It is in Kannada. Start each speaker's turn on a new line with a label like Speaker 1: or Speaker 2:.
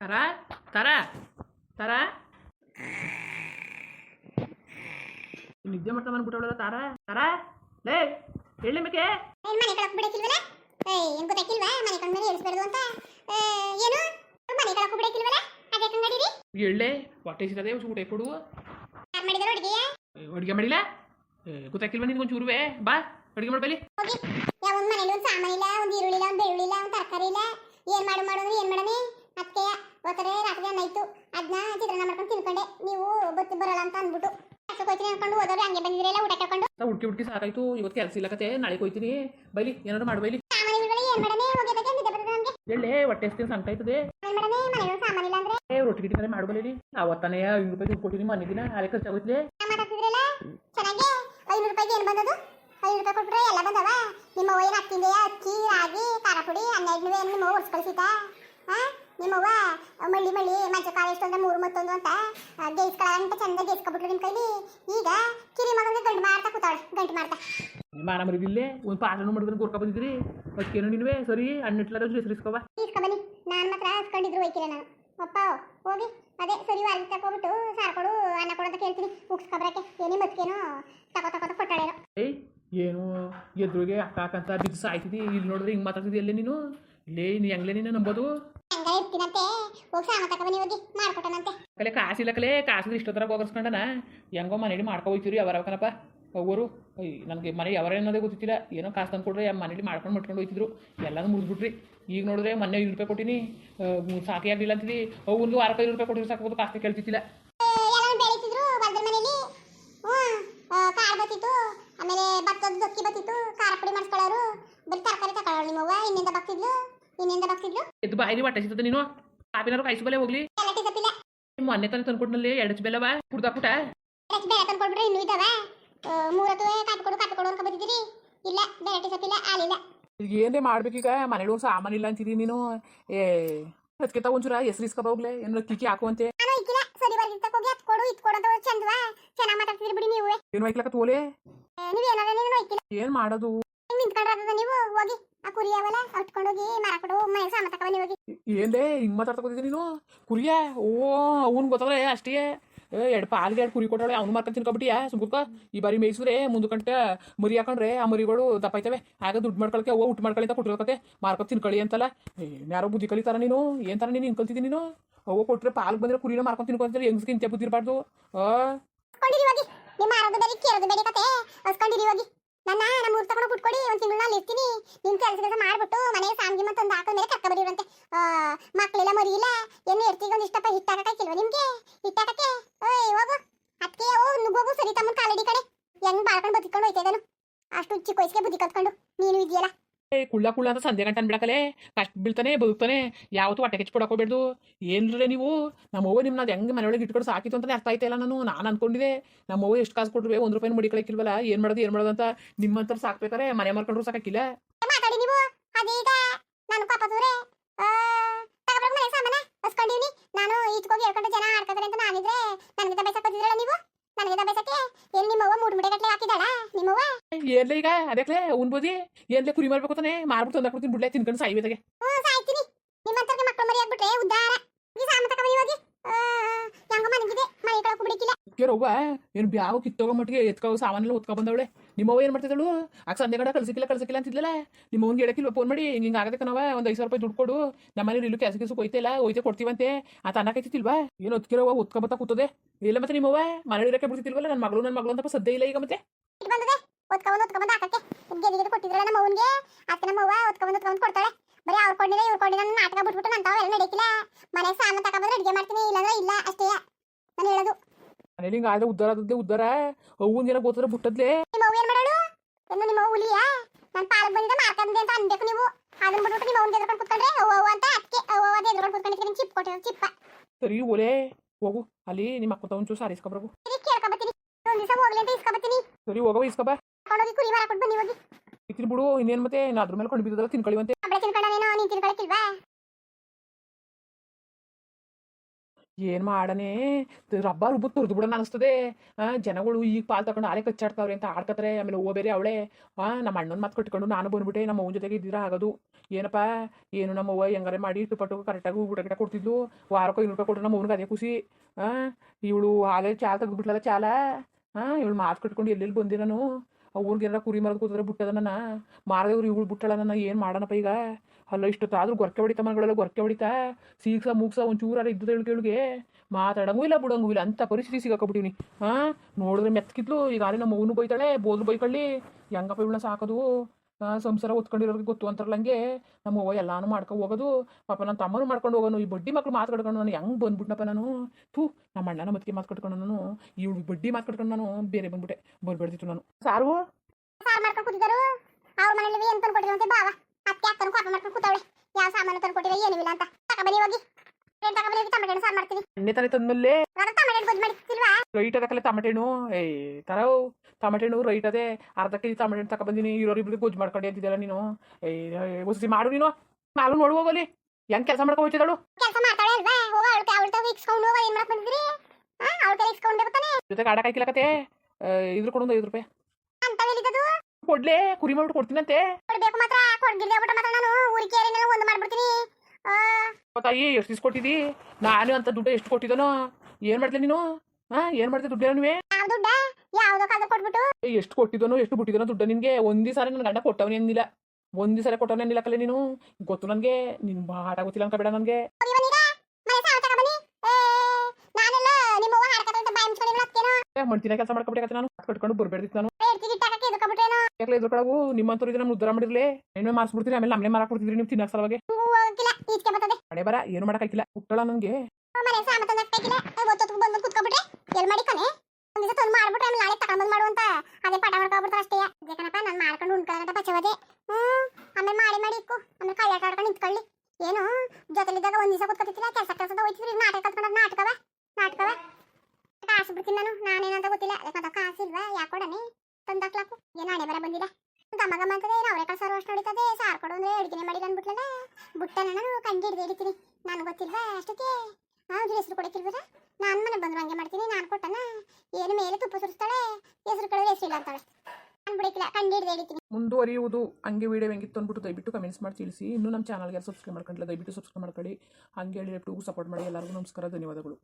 Speaker 1: ತಾರ ತರ ತಾರ ನಿದ್ದೆ ಮಾಡ್ತಾ ಬಂದ್ಬಿಟ್ಟವಳ ತಾರ ತಾರ. ಲೇ ಹೇಳಿ ಮೇಕೆ
Speaker 2: ಏನ್ ಮನೆ ಕಳಕ್ ಬಿಡಕ್ಕಿಲ್ವಲ್ಲ ಏನ್ ಗೊತ್ತಾಕಿಲ್ವಾ ಮನೆ ಕಂಡ ಮೇಲೆ ಇಳಿಸ್ಬಾರ್ದು ಅಂತ ಏನು? ಮನೆ ಕಳಕ್ ಬಿಡಕ್ಕಿಲ್ವಲ್ಲ ಅದೇ ಕಂಗಡಿರಿ
Speaker 1: ಎಳ್ಳೆ ಹೊಟ್ಟೆ ಸಿಗದೆ ಊಟ ಕೊಡು.
Speaker 2: ಯಾರು ಮಾಡಿದಾರ ಅಡುಗೆ?
Speaker 1: ಅಡುಗೆ ಮಾಡಿಲ್ಲ? ಗೊತ್ತಾಕಿಲ್ವಾ ನಿನ್ಗೆ ಒಂಚೂರುವೆ ಬಾ ಅಡುಗೆ ಮಾಡ್ಬಲ್ಲಿ
Speaker 2: ಹೋಗಿ. ಯಾವ ಒಂದು ಮನೇಲಿ ಒಂದ್ ಇಲ್ಲ ಒಂದ್ ಈರುಳ್ಳಿ ಇಲ್ಲ ಒಂದು ಒಂದ್ ತರಕಾರಿ ಇಲ್ಲ ಏನ್ ಮಾಡು ಮಾಡು ಅಂದ್ರೆ ಏನ್ ಮಾಡನೆ ಅದಕ್ಕೆ ಓತಾರೆ ರಾತ್ರಿ ಅನ್ನ ಇತ್ತು ಅದನ್ನ ಚಿತ್ರಾನ್ನ ಮಾಡ್ಕೊಂಡು ತಿನ್ಕೊಂಡೆ. ನೀವು ಬತ್ತಿ ಬರಲ್ಲ ಅಂತ ಅಂದ್ಬಿಟ್ಟು. ಕೆಲ್ಸಕ್ಕೆ ಹೋಗ್ತೀನಿ ಅನ್ಕೊಂಡು ಹೋದವ್ರು ಹಂಗೆ ಬಂದಿದ್ರಲ್ಲ ಊಟ ಕೇಳ್ಕೊಂಡು
Speaker 1: ಹುಡ್ಕಿ ಹುಡ್ಕಿ ಸಾಕಾಯ್ತು. ಇವತ್ತು ಕೆಲಸ ಇಲ್ಲ ಕತೆ. ನಾಳೆ ಹೋಯ್ತೀನಿ ಬೈಲಿ ಏನಾದ್ರು ಮಾಡು ಬೈಲಿ. ಎಳ್ಳೆ ಹೊಟ್ಟೆ
Speaker 2: ಎಷ್ಟು ಅಂದ್ರೆ?
Speaker 1: ಏ ರೊಟ್ಟಿ ಗಿಟ್ಟಿ ಕರೆ ಮಾಡ್ಬಲ್ಲಿ ಅವತ್ತಾನೆ ಐನೂರು ರೂಪಾಯಿ ದುಡ್ಡು ಕೊಟ್ಟಿನಿ ಮನೆ ದಿನ ಅದೇ ಖರ್ಚಾಗೋಯ್ತಲೆ
Speaker 2: ಮಾತಾಡ್ತಿದ್ರಲ್ಲ? ಚೆನ್ನಾಗಿ? ಐನೂರು ರೂಪಾಯಿಗೆ ಏನು ಬಂದದು? ಐನೂರು ರೂಪಾಯಿ ಕೊಟ್ಟರೆ ಎಲ್ಲ ಬಂದವ? ನಿಮ್ಮ ಅವ್ವ ಅಕ್ಕಿಂದೆಯ? ಅಕ್ಕಿಂದೆ ಅಕ್ಕಿ ರಾಗಿ ಖಾರ ಪುಡಿ ಹನ್ನೆರಡು ಏನು ನಿಮ್ಮ ಅವ್ವ ಕಳಿಸಿತಾ ಹಾ ನಿಮ್ಮವ್ವ ಮಳ್ಳಿ ಮಳ್ಳಿ ಮಂಚ ಕಾಲ ಎಷ್ಟು ಅಂದ್ರೆ ಮೂರು ಮತ್ತೊಂದು ಅಂತ ಗೇಸ್ಕೊಳಂತ ಚಂದ ಗೇಸ್ಕೊಬಿಟ್ಲು ನಿಮ್ಮ ಕೈಲಿ. ಈಗ ಕಿರಿ ಮಗನಿಗೆ ಗಂಟು ಮಾಡ್ತಾ ಕೂತಾಳೆ ಗಂಟು ಮಾಡ್ತಾ
Speaker 1: ಮಾನ ಮರಿದಿಲ್ಲೇ ಒಂದು ಪಾಲನ ಮಾಡಿದ್ರೆ ಗುರ್ಕ ಬಂದಿದ್ರಿ. ಅದಕ್ಕೇನು ನಿನ್ವೆ ಸರಿ ಹಣ್ಣಿಟ್ಲಾರ ಹೆಸರಿಸ್ಕೋವ
Speaker 2: ಇಸ್ಕೊ ಬನ್ನಿ ನಾನು ಮಾತ್ರ ಹಸ್ಕೊಂಡಿದ್ರು ಒಯ್ಕಿಲ್ಲ ನಾನು. ಅಪ್ಪ ಹೋಗಿ ಅದೇ ಸರಿ ವಾರ ತಗೊಬಿಟ್ಟು ಸಾರು ಕೊಡು ಅನ್ನ ಕೊಡು ಅಂತ ಕೇಳ್ತೀನಿ. ಉಗ್ಸ್ಕೊಬ್ರಕ್ಕೆ ಏನೇ ಮತ್ಕೇನೋ ತಗೋ ತಗೋ ಕೊಟ್ಟಾಳೇನೋ.
Speaker 1: ಏಯ್ ಏನು ಎದುರಿಗೆ ಅಕ್ಕ ಅಕ್ಕಂತ ಬಿದ್ದು ಸಾಯ್ತಿದ್ದಿ ಇಲ್ಲಿ ನೋಡಿದ್ರೆ ಹಿಂಗೆ ಮಾತಾಡ್ತಿದ್ದಿ ಎಲ್ಲೇ ನೀನು? ಇಲ್ಲೇ ನೀ ಹೆಂಗ್ಲೇ ನೀನು ನಂಬೋದು?
Speaker 2: ಹಂಗ ಇರ್ತೀನಂತೆ. ಹೋಗಿ ಸಾಮ ತಕ ಬನ್ನಿ ಹೋಗಿ. ಮಾಡ್ಕೊಟ್ಟನಂತೆ.
Speaker 1: ಕಲೆ ಕಾಸಿಲ್ಲ ಕಲೆ ಕಾಸಿದ್ರೆ ಇಷ್ಟೊತ್ತರ ಹೋಗರ್ಸ್ಕೊಂಡನ ಹೆಂಗೋ ಮನೇಲಿ ಮಾಡ್ಕೊ ಹೋಯ್ತೀರಿ ಅವರ ಕಣಪ್ಪ ನನಗೆ ಮನೆ ಅವರ ಅನ್ನೋದೇ ಗೊತ್ತಿಲ್ಲ ಏನೋ ಕಾಸು ತಂದು ಕೊಡ್ರಿ ಮನೇಲಿ ಮಾಡ್ಕೊಂಡು ಮಾಡ್ಕೊಂಡು ಹೋಯ್ತಿದ್ರು. ಎಲ್ಲನೂ ಮುಗಿದ್ಬಿಟ್ರಿ ಈಗ ನೋಡಿದ್ರೆ ಮೊನ್ನೆ ಐದು ರೂಪಾಯಿ ಕೊಟ್ಟಿನಿ. ಸಾಕಿ ಆಗಲಿಲ್ಲ ಅಂತಿದ್ವಿ. ಅವು ಒಂದು ವಾರಕ್ಕೆ ಐದು ರೂಪಾಯಿ ಕೊಟ್ಟಿದ್ರು ಸಾಕೋದು ಕಾಸು
Speaker 2: ಹ್ಞೂ ಕಾಳು ಬತ್ತಿತ್ತು. ಆಮೇಲೆ ಭತ್ತದ ದಕ್ಕಿ ಬತ್ತಿತ್ತು. ಖಾರ ಪುಡಿ ಮಾಡಿಸ್ಕೊಳ್ಳೋರು. ಬರೀ ತರಕಾರಿ ತಗೊಳ್ಳೋರು ನಿಮ್ಮವ್ವ. ಇನ್ನಿಂದ ಬಕ್ತಿದ್ಲು? ಇನ್ನಿಂದ ಬಕ್ತಿದ್ಲು
Speaker 1: ಎದ್ದು ಬಾಯಿಲಿ ಹೊಟ್ಟೆ ನೀನು? ಕಾಪಿನಾರು ಕಾಯಿಸಿ ಬಲೆ ಹೋಗ್ಲಿ ಮೊನ್ನೆ ತಾನೆ ತಂದ್ಕೊಟ್ನಲ್ಲಿ ಎರಡು ಬೆಲ್ಲವ ಕುಡ್ದಾಕ್ಬಿಟ್ಟ
Speaker 2: ಎಷ್ಟು ಬೇರೆ ತಂದ್ಕೊಟ್ಬಿಟ್ರೆ ಇನ್ನೂ ಇದಾವ? ಮೂರತ್ತು ಕಾಪಿ ಕೊಡು ಕಾಪಿ ಕೊಡು ಅನ್ಕೊ ಬಂದಿದ್ದೀರಿ ಇಲ್ಲ ಬೇರೆ ಟಿಸಪಿಲ್ಲ ಹಾಲಿಲ್ಲ.
Speaker 1: ಈಗ ಏನೇ ಮಾಡ್ಬೇಕೀಗ ಮನೇಲಿ ಒಂದು ಸಾಮಾನು ಇಲ್ಲ ನೀನು. ಏ ಅದಕ್ಕೆ ತಗೊಂಚೂರ ಹೆಸರು ಇಸ್ಕೊಬ ಹೋಗ್ಲೆ. ಏನು ಕಿಕ್ಕಿ ಹಾಕುವಂತೆ
Speaker 2: ಸರಿ ಬರ್ದಿದ್ದಕ್ಕೆ ಹೋಗಿ ಹತ್ ಕೊಡು ಇತ್ ಕೊಡು ಅಂತ ಚಂದವಾ? ಚೆನ್ನಾಗಿ ಮಾತಾಡ್ತಿದ್ರಿ ಬಿಡಿ ನೀವೇ.
Speaker 1: ಏನು ಹಾಕ್ಲಕ್ಕ ತೋಲೆ
Speaker 2: ನೀವೇನಾದ್ರೆ ನೀನು
Speaker 1: ಏನು ಮಾಡೋದು?
Speaker 2: ನಿಂತ್ಕೊಂಡ್ರದ ನೀವು? ಹೋಗಿ. ಆ ಕುರಿ ಅವಲ್ಲ ಹೋಗಿ ಮಾರಾಕೊಡು ಮನೆ ಸಾಮ ತಕ ಬನ್ನಿ ಹೋಗಿ
Speaker 1: ಏನ್ಲೇ ಹಿಂಗ್ ಮಾತಾಡ್ತಕೋತಿದ್ದೆ ನೀನು? ಕುರಿಯ? ಓ ಅವ್ನು ಗೊತ್ತಾದ್ರೆ ಅಷ್ಟೇ. ಎರಡು ಪಾಲ್ಗೆ ಎರಡು ಕುರಿ ಕೊಟ್ಟಾಳೆ ಅವ್ನು ಮಾರ್ಕೊಂಡು ತಿನ್ಕೊಬಿಟ್ಟಿಯಾ ಸುಮ್ಕ ಈ ಬಾರಿ ಮೇಯಿಸಿದ್ರೆ ಮುಂದೆ ಕಂಟ ಮರಿ ಹಾಕೊಂಡ್ರೆ ಆ ಮರಿಗಳು ದಪ್ಪಾಯ್ತವೆ. ಆಗ ದುಡ್ಡು ಮಾಡ್ಕೊಳಕ್ಕೆ ಓ ಊಟ ಮಾಡ್ಕೊಳ್ಳಿ ಅಂತ ಕೊಟ್ಟಿರೋಕತೆ ಮಾರ್ಕೊಂಡು ತಿನ್ಕೊಳ್ಳಿ ಅಂತಲ್ಲ. ಯಾರೋ ಬುದ್ಧಿ ಕಲಿತಾರ ನೀನು? ಏನು ನೀನು ಹಿಂಗೆ ನೀನು? ಅವು ಕೊಟ್ರೆ ಪಾಲ್ಗೆ ಬಂದ್ರೆ ಕುರಿನ ಮಾರ್ಕೊಂಡು ತಿನ್ಕೊಂತಾರೆ ಹೆಂಗ್ಸ್ಗೆ ಇಂತೆ ಬುದ್ಧಿ ಇರಬಾರ್ದು? ಆ?
Speaker 2: ನಿಮ್ಮ ಮಾರೋದು ಬೇರೆ ಕೇರೋದು ಬೇರೆ ಕತೆ. ಹಸ್ಕೊಂಡಿರಿ ಹೋಗಿ ನನ್ನ ನಮ್ಮ ಊರ್ ತಗೊಂಡು ಬಿಟ್ಕೊಡಿ ಒಂದು ತಿಂಗಳು ಅಲ್ಲಿ ಇರ್ತೀನಿ. ನಿಮ್ಮ ಕೆಲಸ ಕೆಲಸ ಮಾಡ್ಬಿಟ್ಟು ಮನೆ ಸಾಂಗಿ ಮತ್ತೆ ಒಂದು ಹಾಕೊಂಡ್ ಮೇಲೆ ಕರ್ಕ ಬರೀರಂತೆ ಮಕ್ಕಳೆಲ್ಲ ಮರಿ ಇಲ್ಲ ಏನು ಎರ್ತಿಗೆ ಒಂದು ಇಷ್ಟಪ್ಪ ಹಿಟ್ಟಾಕಕ್ಕಿಲ್ವ ನಿಮ್ಗೆ? ಹಿಟ್ಟಾಕಕ್ಕೆ ಓಯ್ ಹೋಗು. ಅದಕ್ಕೆ ಓ, ನುಗ್ಗೋಗು, ಸರಿ ತಮ್ಮ ಕಾಲಡಿ ಕಡೆ ಹೆಂಗ್ ಬಾಳ್ಕೊಂಡು ಬದುಕೊಂಡು ಹೋಯ್ತಿದ್ದಾನು ಅಷ್ಟು ಚಿಕ್ಕ ವಯಸ್ಸಿಗೆ ಬುದ್ಧಿ ಕಲ್ತ್ಕೊಂಡು ನೀನು ಇದೆಯಲ್ಲ.
Speaker 1: ಕುಳ್ಳ ಕುಳ್ಳ ಅಂತ ಸಂಜೆ ಗಂಟೆ ಅನ್ಬಿಡಕಲೆ ಕಷ್ಟ ಬೀಳ್ತಾನೆ ಬದುಕ್ತಾನೆ ಯಾವತ್ತು ಹೊಟ್ಟೆ ಕೆಚ್ಚು ಕೊಡಕೋಬೇಡ್ದು ಏನ್ರೆ ನೀವು? ನಮ್ಮ ಅವ್ವ ನಿಮ್ಮನ್ನ ಅದು ಹೆಂಗೆ ಮನೆಯೊಳಗೆ ಇಟ್ಕೊಂಡು ಸಾಕಿತ್ತು ಅಂತ ಅರ್ಥ ಆಯ್ತಾ ಇಲ್ಲ ನಾನು. ನಾನು ಅನ್ಕೊಂಡಿದೆ ನಮ್ಮ ಅವ್ವ ಎಷ್ಟು ಕಾಸು ಕೊಟ್ರು ಒಂದು ರೂಪಾಯಿ ಮಡಿಕೊಳಕ್ಕಿಲ್ವಲ್ಲ ಏನ್ ಮಾಡೋದು ಏನ್ ಮಾಡೋದು ಅಂತ ನಿಮ್ಮಂತರ ಸಾಕ್ಬೇಕಾರೆ ಮನೆ ಮಾರ್ಕೊಂಡ್ರು ಸಾಕಿಲ್ಲ
Speaker 2: ನಾನು ಹೇಳ್ಕೊಂಡು ಜನ ಆಡ್ಕೊತಾರೆ ಅಂತ ನಾನಿದ್ರೆ ನೀವು? ಏನ್ ನಿಮ್ಮವ್ವ ಮೂರು ಮುಡೆ ಹಾಕಿದಾಳ ನಿಮ್ಮವ್ವ?
Speaker 1: ಏನ್ಲೆ ಈಗ? ಅದಕ್ಕೆ ಉನ್ಬೋದಿ ಏನ್ಲೆ ಕುರಿ ಮಾರ್ಬೇಕು ತಾನೆ? ಮಾರ್ಬಿಟ್ಟು ತಂದಾಕ್ಬಿಡ್ತೀನಿ ಬಿಡ್ಲೆ ತಿನ್ಕೊಂಡು ಸಾಯ್ಬೇತಾಗೆ
Speaker 2: ಸಾಯ್ತೀನಿ. ನಿಮ್ಮಂತರ್ಗೆ ಮಕ್ಕಳು ಮರಿ ಆಗ್ಬಿಟ್ರೆ ಉದ್ದಾರ. ಈ ಸಾಮ ತಗೊಬರಿ ಹೋಗಿ ಹೆಂಗೋ ಮನಗಿದೆ ಮನೆ ಕಳಕು ಬಿಡಿಕಿಲ್ಲ.
Speaker 1: ಕೇರವ್ವ ಏನು ಬ್ಯಾಗ ಕಿತ್ತೋಗೋ ಮಟ್ಟಿಗೆ ಎತ್ಕೋ ಸಾಮಾನೆಲ್ಲ ಹೊತ್ಕೊ ಬಂದವಳೆ. ನಿಮ್ಮವ್ವ ಏನು ಮಾಡ್ತಿದ್ದಳು? ಆಗ ಸಂಜೆ ಕಡೆ ಕಳ್ಸಿಕ್ಕಿಲ್ಲ ಕಳ್ಸಿಕ್ಕಿಲ್ಲ ಅಂತಿದ್ಲಲ್ಲ? ನಿಮ್ಮ ಅವ್ನಿಗೆ ಹೇಳಕ್ಕಿಲ್ವ ಫೋನ್ ಮಾಡಿ? ಹಿಂಗೆ ಆಗದೆ ಕಣವ ಒಂದು ಐದು ಸಾವಿರ ರೂಪಾಯಿ ದುಡ್ಡು ಕೊಡು. ನಮ್ಮ ಮನೆ ಇಲ್ಲೂ ಕೆಲಸ ಕೆಲಸ ಹೋಯ್ತಿಲ್ಲ ಹೋಯ್ತೆ ಕೊಡ್ತೀವಂತೆ. ಅಂತ ಅನ್ನಕೈತಿಲ್ವಾ ಏನು ಒತ್ಕಿರವ ಒತ್ಕೊಬತ್ತಾ ಕೂತದೆ. ಇಲ್ಲ ಮತ್ತೆ ನಿಮ್ಮವ್ವ ಮನೇಲಿ ಇರಕ್ಕೆ ಬಿಡ್ತಿಲ್ವಲ್ಲ ನನ್ನ ಮಗಳು ನನ್ನ ಮಗಳು ಅಂತ ಸದ್ಯ ಇಲ್ಲ ಈಗ ಮತ್ತೆ.
Speaker 2: ಒತ್ಕೊಂಡ್ ಒತ್ಕೊಂಡ್ ಹಾಕಕ್ಕೆ. ಗೆದಿಗೆ ಕೊಟ್ಟಿದ್ರಲ್ಲ ನಮ್ಮ ಅವನಿಗೆ ಅದಕ್ಕೆ ನಮ್ಮ ಅವ್ವ ಒತ್ಕೊಂಡ್ ಒತ್ಕೊಂಡ್ ಕೊಡ್ತಾಳೆ. ಬರೀ ಅವ್ರು ಕೊಡ್ಲಿಲ್ಲ ಇವ್ರು ಕೊಡ್ಲಿಲ್ಲ ನನ್ನ ನಾಟಕ ಬಿಟ್ಬಿಟ್ಟು ನನ್ನ ತಾವೆಲ್ಲ ನಡೀತಿಲ್ಲ. ಮನೆ ಸಾಮಾನು ತಗೊಂಡ್ರೆ ಅಡುಗೆ ಮಾಡ್ತೀನಿ ಇಲ್ಲಾಂದ್ರೆ ಇಲ್ಲ ಅಷ್ಟೇ ನಾನು ಹೇಳೋದು.
Speaker 1: ಮನೇಲಿ ಹಿಂಗೆ ಆದ್ರೆ ಉದ್ದಾರ ಆದದ್ದೇ ಉದ್ದಾರ. ಅವ್ವನ್ಗೇನ ಗೊತ್ತದ್ರೆ ಬಿಟ್ಟದ್ಲೆ.
Speaker 2: ನಿಮ್ಮ ಅವ್ವ ಏನು ಮಾಡೋಳು? ಏನು ನಿಮ್ಮ ಅವ್ವ ಹುಲಿಯಾ? ನಾನು ಪಾಲ್ ಬಂದಿದ್ದೆ ಮಾರ್ಕಂದೆ ಅಂತ ಅನ್ಬೇಕು ನೀವು. ಅದನ್ನ ಬಿಟ್ಬಿಟ್ಟು ನಿಮ್ಮ ಅವ್ವನ್ ಎದ್ರಕೊಂಡು ಕುತ್ಕೊಂಡ್ರೆ ಅವ್ವ ಅವ್ವ ಅಂತ ಅದಕ್ಕೆ ಅವ್ವ ಅವ್ವ ಎದ್ರಕೊಂಡು ಕುತ್ಕೊಂಡಿದ್ದೀನಿ ಚಿಪ್ ಕೊಟ್ಟಿರೋ ಚಿಪ್ಪ.
Speaker 1: ಸರಿ ಓಲೆ ಹೋಗು. ಅಲ್ಲಿ ನಿಮ್ಮ ಅಕ್ಕ ಒಂಚೂರು ಚೂಸ್ ಇಸ್ಕೊಬ್ರಗು
Speaker 2: ಸರಿ ಕೇಳ್ಕೊಬತ್ತೀನಿ ಒಂದ್ ದಿವಸ ಹೋಗ್ಲಿ ಅಂತ ಇಸ್ಕೊಬತ್ತೀನಿ.
Speaker 1: ಸರಿ ಹೋಗವ ಇಸ್ಕೊಬ.
Speaker 2: ಕರ್ಕೊಂಡೋಗಿ ಕುರಿ ಮಾರಾಕೊಟ್ಟು ಬನ್ನಿ ಹೋಗಿ.
Speaker 1: ಇತ್ತಿನ ಬಿಡು ಇನ್ನೇನ್ ಮತ್ತೆ ನಾ ಅದ್ರ ಮೇಲೆ ಕೊಂಡು ಬಿದ್ದಲ್ಲ ತಿನ್ಕೊಳ್ಳಿವಂತೆ
Speaker 2: ಹಬ್ಬಳ ತಿನ್ಕೊಂಡನೇನೋ ನೀನ್ ತಿನ್ಕೊಳಕ್ಕಿಲ್ವಾ
Speaker 1: ಏನು ಮಾಡನೆ ರಬ್ಬ ರುಬ್ಬ ತುರ್ದು ಬಿಡೋಣ ಅನಿಸ್ತದೆ. ಆ, ಜನಗಳು ಈಗ ಪಾಲ್ ತಗೊಂಡು ಆಲೆ ಕಚ್ಚಾಡ್ತಾವ್ರೆ ಅಂತ ಆಡ್ಕತ್ತಾರೆ ಆಮೇಲೆ ಓ ಬೇರೆ ಅವಳೆ. ಆ ನಮ್ಮ ಅಣ್ಣನ ಮಾತು ಕಟ್ಕೊಂಡು ನಾನು ಬಂದ್ಬಿಟ್ಟೆ ನಮ್ಮ ಅವನ ಜೊತೆಗೆ ಇದ್ದೀರಾ ಆಗೋದು. ಏನಪ್ಪ? ಏನು ನಮ್ಮ ಅವ್ವ ಹೆಂಗಾರೆ ಮಾಡಿ ಇಟ್ಟು ಪಟ್ಟು ಕರೆಕ್ಟಾಗಿ ಊಟ ಗಿಟ ಕೊಡ್ತಿದ್ಲು. ವಾರಕ್ಕೂ ಇನ್ನೂರು ರೂಪಾಯಿ ಕೊಟ್ಟರೆ ನಮ್ಮ ಅವ್ನಿಗೆ ಅದೇ ಖುಷಿ. ಆ ಇವಳು ಹಾಲೆ ಚಾಲ ತೆಗೆದ್ಬಿಟ್ಲಲ್ಲ ಚಾಲ. ಆ ಇವಳು ಮಾತು ಕಟ್ಕೊಂಡು ಎಲ್ಲೆಲ್ಲಿ ಬಂದಿರನು? ಆ ಅವ್ರಿಗೆ ಏನಾರ ಕುರಿ ಮರದ ಕೂತ್ರೆ ಬಿಟ್ಟದ ನನ್ನ ಮಾರದೇವ್ರು ಇವಳು ಬಿಟ್ಟಳ ನನ್ನ ಏನು ಮಾಡೋಣಪ್ಪ ಈಗ? ಅಲ್ಲ, ಇಷ್ಟೊತ್ತಾದ್ರೂ ಗೊರಕೆ ಹೊಡಿತಾ ಮಗಳೆಲ್ಲ ಗೊರಕೆ ಹೊಡಿತಾ? ಸೀಗ್ಸ, ಮೂಗ್ಸ, ಒಂಚೂರಾರ ಇದ್ದದ ಕೇಳಿಗೆ? ಮಾತಾಡಂಗೂ ಇಲ್ಲ, ಬಿಡಂಗೂ ಇಲ್ಲ, ಅಂತ ಪರಿಸ್ಥಿತಿ ಸಿಗಾಕೊಬಿಟ್ಟಿವ್ನಿ. ಹಾಂ, ನೋಡಿದ್ರೆ ಮೆತ್ಕಿದ್ಲು, ಈಗ ಅಲ್ಲಿ ನಮ್ಮ ಅವನು ಬೈತಾಳೆ ಬೋದ್ರು ಬೈಕಳ್ಳಿ. ಹೆಂಗಪ್ಪ ಇವಳನ್ನ ಸಾಕೋದು? ಸಂಸಾರ ಹೊತ್ಕೊಂಡಿರೋರಿಗೆ ಗೊತ್ತು ಅಂತಾರಲ್ಲ ಹಂಗೆ. ನಮ್ಮ ಅವ್ವ ಎಲ್ಲಾನು ಮಾಡ್ಕೊ ಹೋಗೋದು. ಪಾಪ ನನ್ನ ತಮ್ಮನು ಮಾಡ್ಕೊಂಡು ಹೋಗೋನು. ಈ ಬಡ್ಡಿ ಮಕ್ಳು ಮಾತಾಡ್ಕೊಂಡು ನಾನು ಹೆಂಗೆ ಬಂದ್ಬಿಟ್ನಪ್ಪ ನಾನು? ಥೂ, ನಮ್ಮ ಅಣ್ಣನ ಮತ್ತಿಗೆ ಕಟ್ಕೊಂಡು ನಾನು. ಇವಳು ಬಡ್ಡಿ ಮಾತಾಡ್ಕೊಂಡು ನಾನು ಬೇರೆ ಬಂದ್ಬಿಟ್ಟೆ. ಬರ್ಬೇಡ್ದಿತ್ತು ನಾನು. ಸಾರು?
Speaker 2: ಸಾರ್ ಮಾಡ್ಕೊಂಡು ಕೂತಿದ್ದರು? ಅವ್ರ ಮನೇಲಿ ಕನ್ಬೇಡಿ ಅಂತ? ಬಾವ. ಅತ್ತೆ, ಅಕ್ಕನ ಕಾಪ ಮಾಡ್ಕೊಂಡು ಕೂತವಳೆ. ಯಾವ ಸಾಮಾನು ತಂದ್ಕೊಟ್ಟಿರ ಏನು ಇಲ್ಲ ಅಂತ. ಬನ್ನಿ ಹೋಗಿ. ಏನ್ ತಗೊಬನ್ನಿ ಹೋಗಿ ಟೊಮೆಟೊ ಸಾರು ಮಾಡ್ತೀನಿ.
Speaker 1: ಎಣ್ಣೆ ತಾನೇ ತಂದ್ಮೇಲೆ?
Speaker 2: ನಾನು ಟೊಮೆಟೊ ಗೊಜ್ಜು ಮಾಡಿಸಿಲ್ವಾ
Speaker 1: ರೈಟ್ ಅದಕ್ಕಲ್ಲ ಟಮಟೆ ಹಣ್ಣು. ಏ ತರವು ಟಮಟೆ ಹಣ್ಣು ರೈಟ್ ಅದೇ. ಅರ್ಧ ಕೆಜಿ ಟಮಟೆ ಹಣ್ಣು ತಗೊಬಂದಿನಿ ಇರೋರಿಬ್ರಿಗೆ ಗೊಜ್ಜು ಮಾಡ್ಕೊಂಡು ಅಂತಿದ್ದಲ್ಲ ನೀನು. ಏ ಹೊಸಿ ಮಾಡು ನೀನು. ನಾನು ನೋಡು ಹೋಗಲಿ ಹೆಂಗ್ ಕೆಲಸ ಮಾಡ್ಕೊ ಹೋಗ್ತಿದ್ದಾಳು?
Speaker 2: ಕೆಲಸ ಮಾಡ್ತಾಳೆ ಅಲ್ವಾ? ಹೋಗ ಅವಳ ಹೋಗ. ಏನ್ ಮಾಡಕ್ ಬಂದಿದ್ರಿ? ಹಾ ಅವಳ ಕೈ ಇಸ್ಕೊಂಡ್ಬೇಕು ತಾನೆ?
Speaker 1: ಜೊತೆಗೆ ಆಡ ಕಾಯ್ಕಿಲಕತೆ ಇದ್ರ ಕೊಡೊಂದು ಐದು ರೂಪಾಯಿ.
Speaker 2: ಅಂತ ಹೇಳಿದ್ದು
Speaker 1: ಕೊಡ್ಲೆ ಕುರಿ ಮಾಡ್ಬಿಟ್ಟು ಕೊಡ್ತೀನಂತೆ.
Speaker 2: ಕೊಡ್ಬೇಕು ಮಾತ್ರ. ಕೊಡ್ಗಿಲ್ದೆ ಬಿಟ್ಟ ಮಾತ್ರ ನಾನು. ಊರಿಗೆ ಒಂದು ಮಾಡ್ಬಿಡ್ತೀನಿ.
Speaker 1: ತಾಯಿ ಎಷ್ಟು ಕೊಟ್ಟಿದಿ ಕೊಟ್ಟಿದ್ದಿ ನಾನು ಅಂತ ದುಡ್ಡು ಎಷ್ಟು ಕೊಟ್ಟಿದನೋ ಏನ್ ಮಾಡ್ತೀನಿ ನೀನು? ಹಾ ಏನ್ ಮಾಡ್ತೀಯ ದುಡ್ಡು ನೀವೇ ಎಷ್ಟು ಕೊಟ್ಟಿದ್ದಾನೋ ಎಷ್ಟು ಬಿಟ್ಟಿದ್ದಾನೋ ದುಡ್ಡು ನಿನ್ಗೆ? ಒಂದೇ ಸಾರಿ ನನ್ನ ಗಂಡ ಕೊಟ್ಟವನೇ ಅಂದಿಲ್ಲ. ಒಂದೇ ಸಾರಿ ಕೊಟ್ಟವನೇ ಅಂದಿಲ್ಲ ಕಲೆ ನೀನು. ಗೊತ್ತು ನನಗೆ? ನಿನ್ ಬಾಟ ಗೊತ್ತಿಲ್ಲ ಅನ್ಕೋಬೇಡ ನನಗೆ. ಮಣ್ತಿನ ಕೆಲಸ ಮಾಡ್ಕೊಬಿಟ್ಟೆ ನಾನು? ಕಟ್ಕೊಂಡು ಬರ್ಬೇಡ್ದಿತ್ತು ನಾನು. ಯಾಕಲೆ ಇದ್ರ ಇದ್ರೆ ನಮ್ಮ ಉದ್ದಾರ ಮಾಡಿರ್ಲಿ? ಏನೇ ಮಾರ್ಸ್ಬಿಡ್ತೀನಿ ಆಮೇಲೆ ನಮ್ಮನೆ ಮಾರಾಕ್ ಕೊಡ್ತಿದ್ರಿ ನೀವು ತಿನ್ನಕ್ ಸಲುವಾಗಿ?
Speaker 2: ಹೋಗಿಲ್ಲ ಈಚೆ ಬರ್ತದೆ.
Speaker 1: ಮಳೆ ಬರ ಏನು ಮಾಡಕ್ಕಾಗಿಲ್ಲ ಹುಟ್ಟಳ ನನಗೆ
Speaker 2: ಮನೆ ಸಾಮ ತಂದಾಕಿಲ್ಲ ಒತ್ತೊತ್ತು ಬಂದು ಕುತ್ಕೊಬಿಟ್ರೆ ಎಲ್ ಮಾಡಿ ಕನೆ ಒಂದ್ ದಿವಸ ತಂದು ಮಾಡ್ಬಿಟ್ರೆ ಆಮೇಲೆ ನಾಳೆ ತಗೊಂಡ್ ಮಾಡು ಅಂತ ಅದೇ ಪಾಠ ಮಾಡ್ಕೊಬಿಡ್ತಾರೆ ಅಷ್ಟೇ. ಯಾಕನಪ್ಪ ನಾನು ಮಾಡ್ಕೊಂಡು ಉಣ್ಕೊಳ್ಳೋದಂತ ಪಚವದೆ ಹ್ಮ್ ಆಮೇಲೆ ಮಾಡಿ ಮಾಡಿ ಇಕ್ಕು. ಆಮೇಲೆ ಕೈ ಆಟ ನಿಂತ್ಕೊಳ್ಳಿ. ಏನು ಜೊತೆಲಿದ್ದಾಗ ಒಂದ್ ದಿವಸ ಕೂತ್ಕೊತಿಲ್ಲ ಕೆಲಸ ಕೆಲಸದ ಹೋಯ್ತಿದ್ರಿ ನಾಟಕ ಕಲ್ತ್ಕೊಂಡ ನಾಟಕವ? ನಾಟಕವ? ಕಾಸು ಬಿಡ್ತೀನಿ ನಾನು ನಾನೇನಂತ ಗೊತ್ತಿಲ್ಲ. ಯಾಕಂತ ಕಾಸಿಲ್ವಾ ಯಾಕೊಡನೆ ತಂದಾಕ್ಲಾಕು. ಏನು ಹಣೆ ಬರ ಬಂದಿದೆ? ಗಮ ಗಮ ಅಂತದೆ ಅವರೆಕಾಳು ಸಾರು ಅಷ್ಟು ಹೊಡಿತದೆ ಸಾರು ಕೊಡು ಅಂದ್ರೆ ಅಡುಗೆ ಮಾಡಿ ಅಂದ್ಬಿಟ್ಲಲ್ಲ ಬುಟ್ಟನ ನಾನು ಕಂಡು ಹಿಡಿದು ಹಿಡಿತೀನಿ ನನಗೆ ಗೊತ್ತಿಲ್ವಾ ಅಷ್ಟಕ್ಕೆ. ಹೌದು ಹೆಸರು ಕೊಡಕ್ಕಿಲ್ವಲ್ಲ ನಾನು ಮನೆ ಬಂದ್ರು ಹಂಗೆ ಮಾಡ್ತೀನಿ, ನಾನು ಕೊಟ್ಟನ. ಏನು ಮೇಲೆ ತುಪ್ಪ ಸುರಿಸ್ತಾಳೆ, ಹೆಸರು ಕಳೆದ್ರೆ ಹೆಸರು ಇಲ್ಲ ಅಂತಾಳೆ. ನಾನು ಬಿಡಕ್ಕಿಲ್ಲ ಕಂಡು ಹಿಡಿದು ಹಿಡಿತೀನಿ
Speaker 1: ಮುಂದುವರಿಯುವುದು, ಹಂಗೆ ವೀಡಿಯೋ ಹೆಂಗಿತ್ತು ಅಂದ್ಬಿಟ್ಟು ದಯವಿಟ್ಟು ಕಮೆಂಟ್ಸ್ ಮಾಡಿ ತಿಳಿಸಿ. ಇನ್ನೂ ನಮ್ಮ ಚಾನಲ್ಗೆ ಸಬ್ಸ್ಕ್ರೈಬ್ ಮಾಡ್ಕೊಂಡಿಲ್ಲ, ದಯವಿಟ್ಟು ಸಬ್ಸ್ಕ್ರೈಬ್ ಮಾಡ್ಕೊಳ್ಳಿ. ಹಂಗೆ ಹೇಳಿ ಸಪೋರ್ಟ್ ಮಾಡಿ, ಎಲ್ಲರಿಗೂ ನಮಸ್ಕಾರ, ಧನ್ಯವಾದಗಳು.